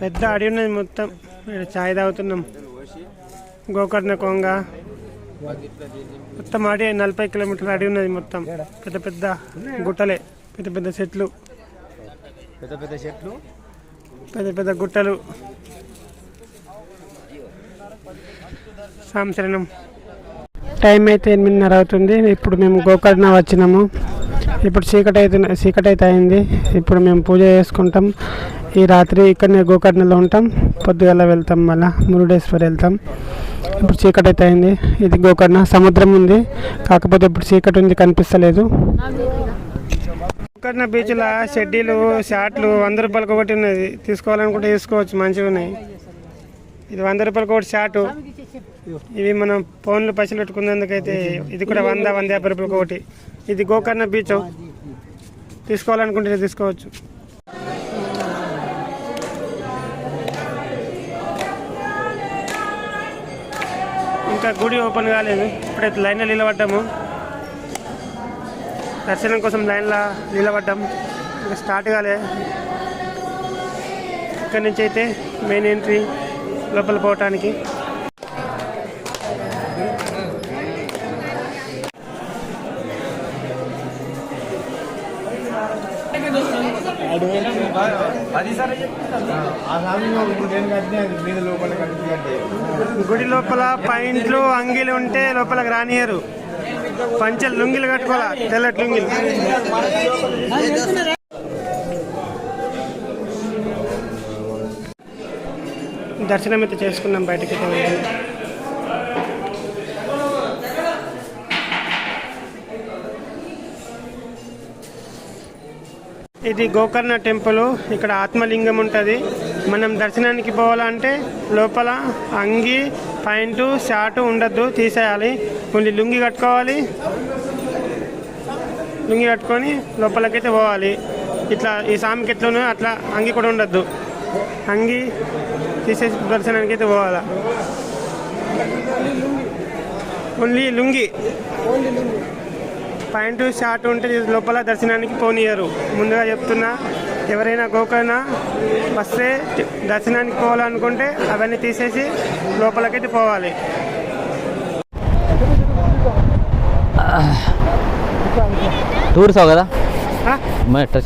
పెద్ద అడవి ఉన్నది మొత్తం. ఇక్కడ చాయ్ తాగుతున్నాం. గోకర్ణ కొంగ. మొత్తం అడవి నలభై కిలోమీటర్ల అడవి ఉన్నది మొత్తం. పెద్ద పెద్ద గుట్టలే పెద్ద పెద్ద చెట్లు. పెద్ద పెద్ద చెట్లు. పెద్ద పెద్ద గుట్టలు. సంచలనం టైం అయితే ఎనిమిదిన్నర అవుతుంది. ఇప్పుడు మేము గోకర్ణ వచ్చినాము. ఇప్పుడు చీకటి అయితే చీకటి అయితే అయింది ఇప్పుడు మేము పూజ చేసుకుంటాం. ఈ రాత్రి ఇక్కడనే గోకర్ణలో ఉంటాం. పొద్దుగల వెళ్తాం మళ్ళా మురుడేశ్వర్ వెళ్తాం. ఇప్పుడు చీకటి అయితే అయింది ఇది గోకర్ణ సముద్రం ఉంది. కాకపోతే ఇప్పుడు చీకటి ఉంది కనిపిస్తలేదు. గోకర్ణ బీచ్లో షెడ్డీలు షార్ట్లు వంద రూపాయలకు ఒకటి ఉన్నది. తీసుకోవాలనుకుంటే తీసుకోవచ్చు మంచిగా ఉన్నాయి. ఇది వంద రూపాయలకు ఒకటి షాటు. ఇవి మనం ఫోన్లు పైసలు పెట్టుకున్నందుకైతే ఇది కూడా వంద వంద యాభై రూపాయలకు ఒకటి. ఇది గోకర్ణ బీచ్ తీసుకోవాలనుకుంటే తీసుకోవచ్చు. ఇంకా గుడి ఓపెన్ కాలేదు. ఇప్పుడైతే లైన్లో నిలబడ్డాము. దర్శనం కోసం లైన్లో నిలబడ్డాం ఇంకా స్టార్ట్ కాలే. ఇక్కడి నుంచి అయితే మెయిన్ ఎంట్రీ లోపల పోవటానికి. గుడి లోపల పైంట్లు అంగిలు ఉంటే లోపలికి రానియరు. పంచెలు లుంగిలు కట్టుకోవాలా? తెల్లటి లుంగిలు. దర్శనం అయితే చేసుకున్నాం బయటకి. ఇది గోకర్ణ టెంపుల్. ఇక్కడ ఆత్మలింగం ఉంటుంది. మనం దర్శనానికి పోవాలంటే లోపల అంగి ప్యాంటు షార్ట్ ఉండద్దు. తీసేయాలి. ఓన్లీ లుంగి కట్టుకోవాలి. లుంగి కట్టుకొని లోపలకైతే పోవాలి. ఇట్లా ఈ స్వామికి ఎట్లనో అట్లా అంగి కూడా ఉండద్దు. అంగి తీసేసి దర్శనానికి అయితే పోవాలా ఓన్లీ లుంగి. పాయింట్ షార్ట్ ఉంటే లోపల దర్శనానికి పోనీయరు. ముందుగా చెప్తున్నా ఎవరైనా గోకర్ణ వస్తే దర్శనానికి పోవాలనుకుంటే అవన్నీ తీసేసి లోపలికైతే పోవాలి. టూర్స్ కదా?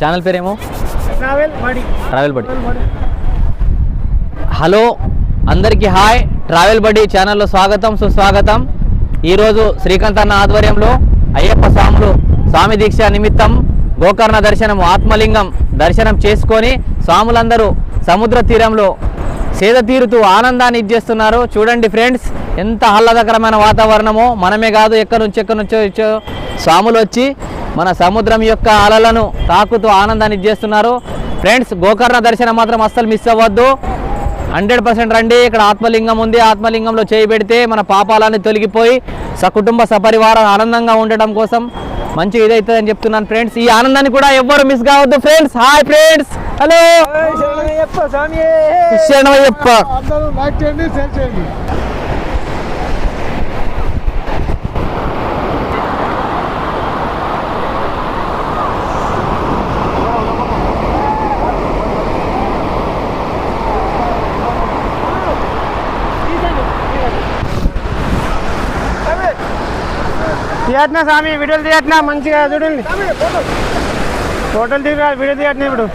ఛానల్ పేరేమో? ట్రావెల్ బడి. హలో అందరికీ హాయ్. ట్రావెల్ బడి ఛానల్లో స్వాగతం సుస్వాగతం. ఈరోజు శ్రీకాంత్ అన్న ఆధ్వర్యంలో అయ్యప్ప స్వాములు స్వామి దీక్ష నిమిత్తం గోకర్ణ దర్శనం ఆత్మలింగం దర్శనం చేసుకొని స్వాములందరూ సముద్ర తీరంలో సేద తీరుతూ ఆనందాన్ని ఇచ్చేస్తున్నారు. చూడండి ఫ్రెండ్స్ ఎంత ఆహ్లాదకరమైన వాతావరణమో. మనమే కాదు ఎక్కడి నుంచి ఎక్కడి నుంచో ఇచ్చో స్వాములు వచ్చి మన సముద్రం యొక్క అలలను తాకుతూ ఆనందాన్ని ఇచ్చేస్తున్నారు. ఫ్రెండ్స్ గోకర్ణ దర్శనం మాత్రం అస్సలు మిస్ అవ్వద్దు. హండ్రెడ్ పర్సెంట్ రండి. ఇక్కడ ఆత్మలింగం ఉంది. ఆత్మలింగంలో చేయి పెడితే మన పాపాలన్నీ తొలగిపోయి సకుటుంబ సపరివారం ఆనందంగా ఉండడం కోసం మంచి ఇదైతుంది అని చెప్తున్నాను ఫ్రెండ్స్. ఈ ఆనందాన్ని కూడా ఎవ్వరు మిస్ కావద్దు ఫ్రెండ్స్. Hi friends. హలో. తీయట్నా స్వామి? వీడియోలు తీయట్నా? మంచిగా చూడండి. ఫోటోలు తీయ వీడియో తీయట్నా ఇప్పుడు?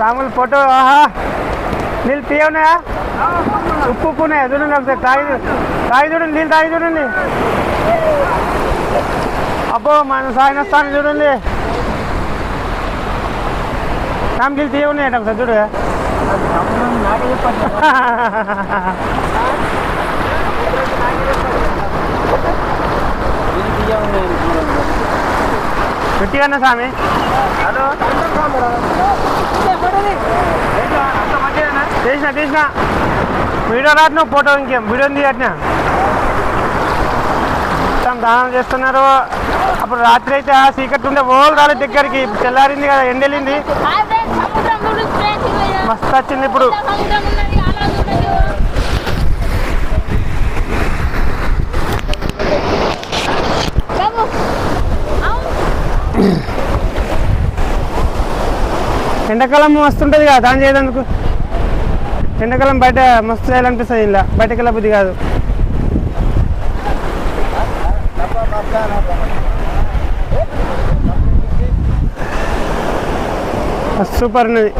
సాములు ఫోటో ఆహా. నీళ్ళు తీయవున్నాయా? ఉప్పు ఉప్పు ఉన్నాయా? చూడండి ఒకసారి తాగి తాగి చూడండి నీళ్ళు తాగి చూడండి. అబ్బో మన సాయన స్థానం చూడండి. సామి నీళ్ళు తీయవున్నాయట ఒకసారి చూడు. గట్టిగా స్వామి? తీసిన తీసిన వీడియో రాట్నా ఫోటో ఇంకేం? వీడియో తీయట్నా? దానం చేస్తున్నారు. అప్పుడు రాత్రి అయితే ఆ చీకటి ఉండే ఓల్ రాలేదు దగ్గరికి తెల్లారింది కదా ఎండెళ్ళింది. మస్తు వచ్చింది ఇప్పుడు. ఎండాకాలం వస్తుంటుంది కదా దాని చేయడానికి ఎండాకాలం బయట మస్తు చేయాలనిపిస్తుంది ఇలా బయటకు వెళ్ళబుద్ది కాదు. సూపర్ ఉన్నది.